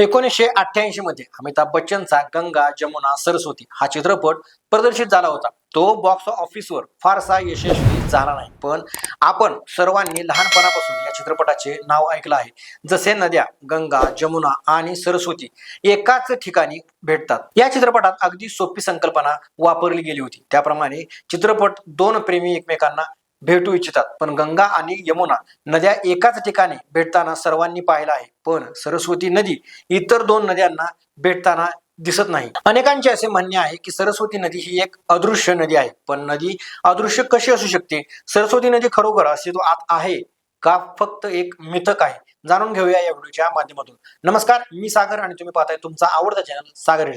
एकोणीसशे अठ्ठ्याऐंशी मध्ये अमिताभ बच्चनचा गंगा जमुना सरस्वती हा चित्रपट प्रदर्शित झाला होता. तो बॉक्स ऑफिसवर फारसा यशस्वी झाला नाही. पण आपण सर्वांनी लहानपणापासून या चित्रपटाचे नाव ऐकलं आहे. जसे नद्या गंगा जमुना आणि सरस्वती एकाच ठिकाणी भेटतात. या चित्रपटात अगदी सोपी संकल्पना वापरली गेली होती. त्याप्रमाणे चित्रपट दोन प्रेमी एकमेकांना भेटू इच्छितात. पण गंगा आणि यमुना नद्या एकाच ठिकाणी भेटताना सर्वांनी पाहिलं आहे. पण सरस्वती नदी इतर दोन नद्यांना भेटताना दिसत नाही. अनेकांचे असे म्हणणे आहे की सरस्वती नदी ही एक अदृश्य नदी आहे. पण नदी अदृश्य कशी असू शकते? सरस्वती नदी खरोखर अस्तित्वात आहे का फक्त एक मिथक आहे? जाणून घेऊया या व्हिडिओच्या माध्यमातून. नमस्कार मी सागर आणि तुम्ही पाहताय तुमचा आवडता चॅनल सागर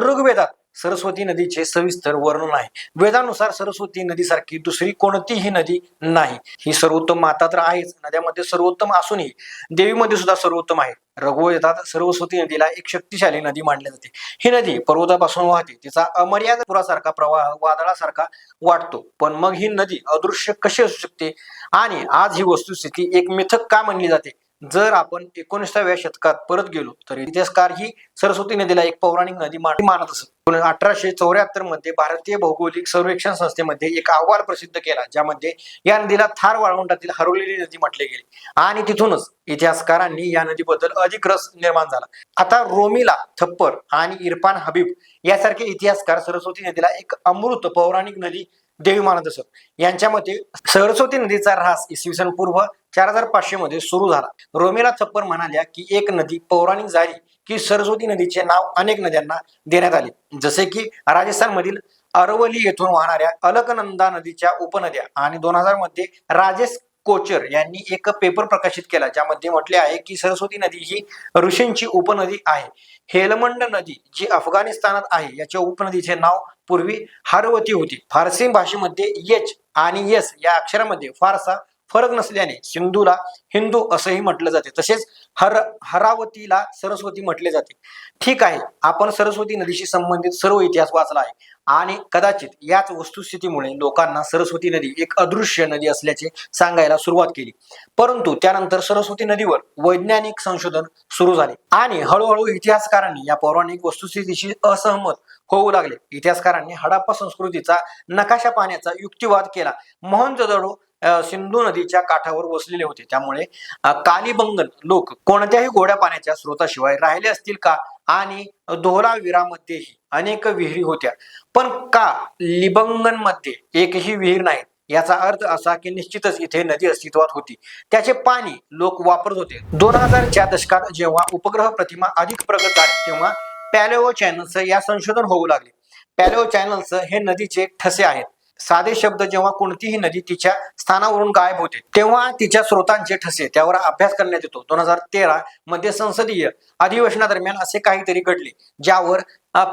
ऋग्वेदात सरस्वती नदीचे सविस्तर वर्णन आहे. वेदानुसार सरस्वती नदीसारखी दुसरी कोणतीही नदी नाही. ही सर्वोत्तम माता तर आहेच. नद्यामध्ये सर्वोत्तम असूनही देवीमध्ये सुद्धा सर्वोत्तम आहे. रघुवेदात सरस्वती नदीला एक शक्तिशाली नदी मानली जाते. ही नदी पर्वतापासून वाहते. तिचा अमर्याद पुरासारखा प्रवाह वादळासारखा वाटतो. पण मग ही नदी अदृश्य कशी असू शकते? आणि आज ही वस्तुस्थिती एक मिथक का म्हणली जाते? जर आपण एकोणीसाव्या शतकात परत गेलो तर इतिहासकार ही सरस्वती नदीला एक पौराणिक नदी मानत असत. अठराशे चौऱ्याहत्तरमध्ये भारतीय भौगोलिक सर्वेक्षण संस्थेमध्ये एक अहवाल प्रसिद्ध केला ज्यामध्ये या नदीला थार वाळवंटातील हरवलेली नदी म्हटले गेले. आणि तिथूनच इतिहासकारांनी या नदीबद्दल अधिक रस निर्माण झाला. आता रोमिला थप्पर आणि इरफान हबीब यासारखे इतिहासकार सरस्वती नदीला एक अमृत पौराणिक नदी देवी सर. यांच्या मते सरस्वती नदीचा ऱ्हास इसवी सन पूर्व चार हजार पाचशे मध्ये सुरू झाला. रोमिला थप्पर म्हणाल्या की एक नदी पौराणिक झाली की सरस्वती नदीचे नाव अनेक नद्यांना देण्यात आले. जसे की राजस्थान मधील अरवली येथून वाहणाऱ्या अलकनंदा नदीच्या उपनद्या आणि दोन हजारमध्ये राजेश कोचर यांनी एक पेपर प्रकाशित केला ज्यामध्ये म्हटले आहे की सरस्वती नदी ही ऋषींची उपनदी आहे. हेलमंड नदी जी अफगाणिस्तानात आहे याच्या उपनदीचे नाव पूर्वी हारवती होती. फारसी भाषेमध्ये यच आणि यस या अक्षरामध्ये फारसा फरक नसल्याने सिंधूला हिंदू असंही म्हटलं जाते. तसेच हर हरावतीला सरस्वती म्हटले जाते. ठीक आहे आपण सरस्वती नदीशी संबंधित सर्व इतिहास वाचला आहे. आणि कदाचित याच वस्तुस्थितीमुळे लोकांना सरस्वती नदी एक अदृश्य नदी असल्याचे सांगायला सुरुवात केली. परंतु त्यानंतर सरस्वती नदीवर वैज्ञानिक संशोधन सुरू झाले आणि हळूहळू इतिहासकारांनी या पौराणिक वस्तुस्थितीशी असहमत होऊ लागले. इतिहासकारांनी हडप्पा संस्कृतीचा नकाशा पाण्याचा युक्तिवाद केला. मोहनजोदडो सिंधू नदीच्या काठावर वसलेले होते. त्यामुळे कालीबंगल लोक कोणत्याही गोड्या पाण्याच्या स्रोताशिवाय राहिले असतील का? आणि धोलावीरामध्येही. अनेक विहिरी होत्या. पण का लिबंगनमध्ये एकही विहीर नाही? याचा अर्थ असा की निश्चितच इथे नदी अस्तित्वात होती. त्याचे पाणी लोक वापरत होते. दोन हजारच्या दशकात जेव्हा उपग्रह प्रतिमा अधिक प्रगत झाली तेव्हा पॅलेओ चॅनल्स या संशोधन होऊ लागले. पॅलेओ चॅनल्स हे नदीचे ठसे आहेत. साधे शब्द जेव्हा कोणतीही नदी तिच्या स्थानावरून गायब होते तेव्हा तिच्या स्रोतांचे ठसे त्यावर अभ्यास करण्यात येतो. दोन हजार तेरा मध्ये संसदीय अधिवेशनादरम्यान असे काहीतरी घडले ज्यावर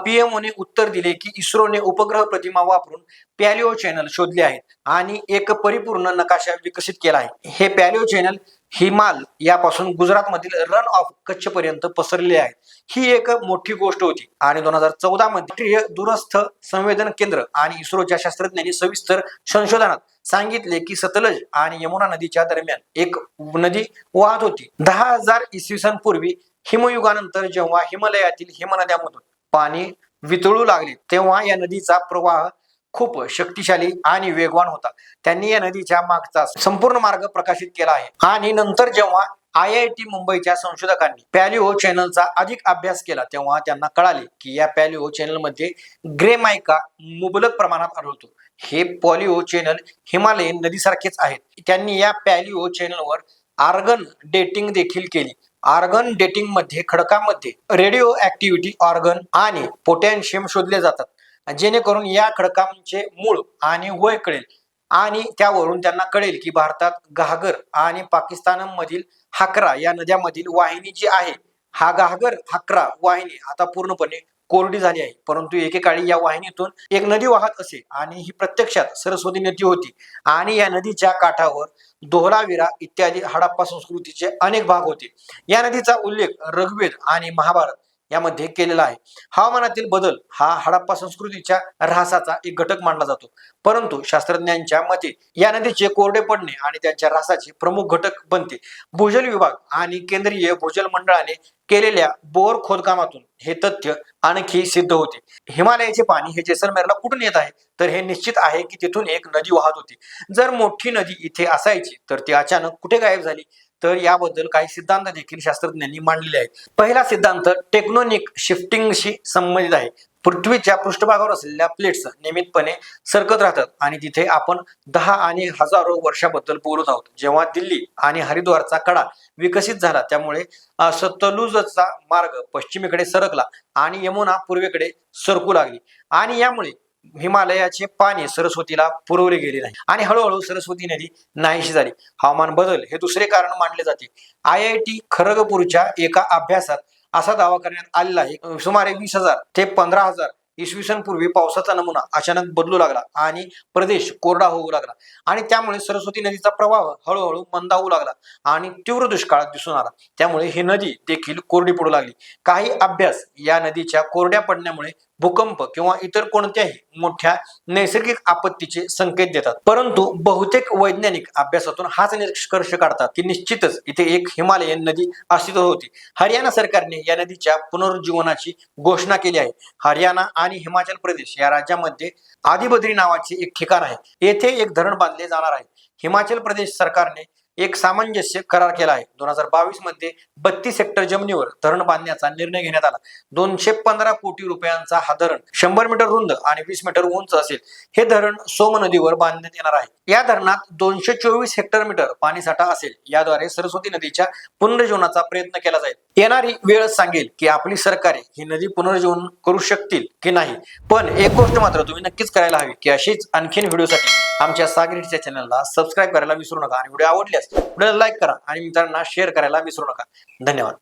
पीएमओने उत्तर दिले की इस्रोने उपग्रह प्रतिमा वापरून पॅलिओ चॅनल शोधले आहेत आणि एक परिपूर्ण नकाशा विकसित केला आहे. हे पॅलिओ चॅनल हिमाल यापासून गुजरातमधील रन ऑफ कच्छ पर्यंत पसरलेले आहेत ही एक मोठी गोष्ट होती. आणि दोन हजार चौदा मध्ये राष्ट्रीय दूरस्थ संवेदन केंद्र आणि इस्रोच्या शास्त्रज्ञांनी सविस्तर संशोधनात सांगितले की सतलज आणि यमुना नदीच्या दरम्यान एक नदी वाहत होती. दहा हजार इसवी सन पूर्वी हिमयुगानंतर जेव्हा हिमालयातील हिमनद्यामधून पाणी वितळू लागले तेव्हा या नदीचा प्रवाह खूप शक्तिशाली आणि वेगवान होता त्यांनी या नदीच्या मागचा संपूर्ण मार्ग प्रकाशित केला आहे. आणि नंतर जेव्हा आय आय टी मुंबईच्या संशोधकांनी पॅलिओ चॅनलचा अधिक अभ्यास केला तेव्हा त्यांना कळाले की या पॅलिओ चॅनलमध्ये ग्रेमायका मुबलक प्रमाणात आढळतो. हे पॉलिओ चॅनल हिमालयन नदीसारखेच आहेत. त्यांनी या पॅलिओ चॅनलवर आर्गन डेटिंग देखील केली. आर्गन डेटिंगमध्ये खडकामध्ये रेडिओ ऍक्टिव्हिटी ऑर्गन आणि पोटॅशियम शोधले जातात. जेणेकरून या खडकांचे मूळ आणि वय कळेल. आणि त्यावरून त्यांना कळेल की भारतात घागर आणि पाकिस्तानमधील हाकरा या नद्यामधील वाहिनी जी आहे हा घागर हाकरा वाहिनी आता पूर्णपणे कोरडी झाली आहे. परंतु एकेकाळी या वाहिनीतून एक नदी वाहत असे आणि ही प्रत्यक्षात सरस्वती नदी होती. आणि या नदीच्या काठावर दोहराविरा इत्यादी हडप्पा संस्कृतीचे अनेक भाग होते. या नदीचा उल्लेख ऋग्वेद आणि महाभारत यामध्ये केलेला आहे. हवामानातील बदल हा हडप्पा संस्कृतीच्या ऱ्हासाचा एक घटक मानला जातो. परंतु शास्त्रज्ञांच्या मते या नदीचे कोरडे पडणे आणि त्यांच्या ऱ्हासाचे प्रमुख घटक बनते. भूजल विभाग आणि केंद्रीय भूजल मंडळाने केलेल्या बोर खोदकामातून हे तथ्य आणखी सिद्ध होते. हिमालयाचे पाणी हे जैसलमेरला कुठून येत आहे? तर हे निश्चित आहे की तिथून एक नदी वाहत होती. जर मोठी नदी इथे असायची तर ती अचानक कुठे गायब झाली? तर याबद्दल काही सिद्धांत देखील शास्त्रज्ञांनी मांडलेले आहेत. पहिला सिद्धांत टेक्नोनिक शिफ्टिंगशी संबंधित आहे. पृथ्वीच्या पृष्ठभागावर असलेल्या प्लेट्स नियमितपणे सरकत राहतात आणि तिथे आपण दहा आणि हजारो वर्षाबद्दल बोलत आहोत. जेव्हा दिल्ली आणि हरिद्वारचा कडा विकसित झाला त्यामुळे सतलुजचा मार्ग पश्चिमेकडे सरकला आणि यमुना पूर्वेकडे सरकू लागली. आणि यामुळे हिमालयाचे पाणी सरस्वतीला पुरवले गेले नाही. आणि हळूहळू सरस्वती नदी नाहीशी झाली. हवामान बदल हे दुसरे कारण मानले जाते. आय आय टी खरगपूरच्या एका अभ्यासात असा दावा करण्यात आलेला आहे. सुमारे वीस हजार ते पंधरा हजार इसवी सन पूर्वी पावसाचा नमुना अचानक बदलू लागला आणि प्रदेश कोरडा होऊ लागला. आणि त्यामुळे सरस्वती नदीचा प्रवाह हळूहळू मंदावू लागला आणि तीव्र दुष्काळात दिसून आला. त्यामुळे ही नदी देखील कोरडी पडू लागली. काही अभ्यास या नदीच्या कोरड्या पडण्यामुळे भूकंप किंवा इतर कोणत्याही मोठ्या नैसर्गिक आपत्तीचे संकेत देतात. परंतु बहुतेक वैज्ञानिक अभ्यासातून हाच निष्कर्ष काढतात की निश्चितच इथे एक हिमालयन नदी अस्तित्व होती. हरियाणा सरकारने या नदीच्या पुनरुज्जीवनाची घोषणा केली आहे. हरियाणा आणि आणि हिमाचल प्रदेश या राज्यामध्ये आदिबद्री नावाचे एक ठिकाण आहे. येथे एक धरण बांधले जाणार आहे. हिमाचल प्रदेश सरकारने एक सामंजस्य करार केला आहे. दोन हजार बावीसमध्ये बत्तीस हेक्टर जमिनीवर धरण बांधण्याचा निर्णय घेण्यात आला. दोनशे पंधरा कोटी रुपयांचा हा धरण शंभर मीटर रुंद आणि वीस मीटर उंच असेल हे धरण सोम नदीवर बांधण्यात येणार आहे. या धरणात दोनशे चोवीस हेक्टर मीटर पाणीसाठा असेल. याद्वारे सरस्वती नदीच्या पुनर्जीवनाचा प्रयत्न केला जाईल. येणारी वेळ सांगेल की आपली सरकारे ही नदी पुनर्जीवन करू शकतील की नाही. पण एक गोष्ट मात्र तुम्ही नक्कीच करायला हवी की अशीच आणखीन व्हिडिओसाठी आमच्या सागरीच्या चॅनलला सबस्क्राईब करायला विसरू नका आणि व्हिडिओ आवडल्यास व्हिडिओला लाईक करा आणि मित्रांना शेअर करायला विसरू नका. धन्यवाद.